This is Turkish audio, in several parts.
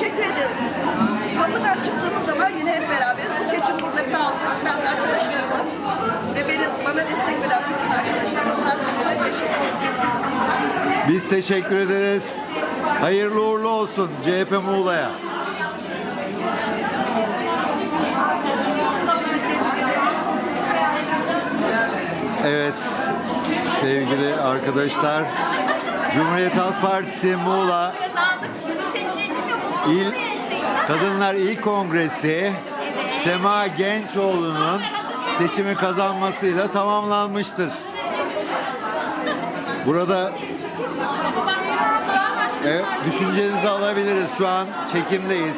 teşekkür ederim. Kapıdan çıktığımız zaman yine hep beraberiz. Bu seçim burada kaldı. Ben arkadaşlarıma ve beni, bana destek veren bütün arkadaşlarıma herkese teşekkür ederim. Biz teşekkür ederiz. Hayırlı uğurlu olsun CHP Muğla'ya. Evet sevgili arkadaşlar. Cumhuriyet Halk Partisi Muğla Kazandık şimdi seçildik ve mutluluğunu İl yaşayın. Kadınlar İl Kongresi Sema Gençoğlu'nun seçimi kazanmasıyla tamamlanmıştır. Burada evet, düşüncenizi alabiliriz. Şu an çekimdeyiz.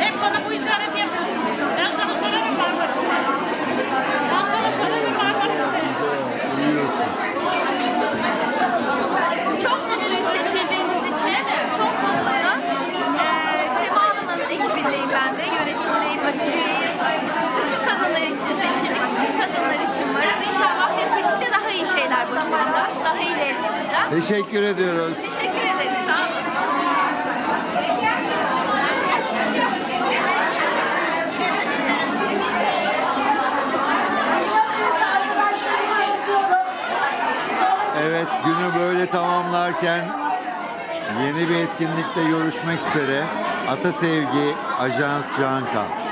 Hep bana bu işareti ben de. Yönetimdeyim, Asiye'yim. Bütün kadınlar için seçildik. Bütün kadınlar için varız. İnşallah hep birlikte daha iyi şeyler başaracağız. Daha iyi elde edeceğiz. Teşekkür ediyoruz. Teşekkür ederiz. Sağ olun. Evet günü böyle tamamlarken yeni bir etkinlikte görüşmek üzere. Ata Sevgi Ajans Canka.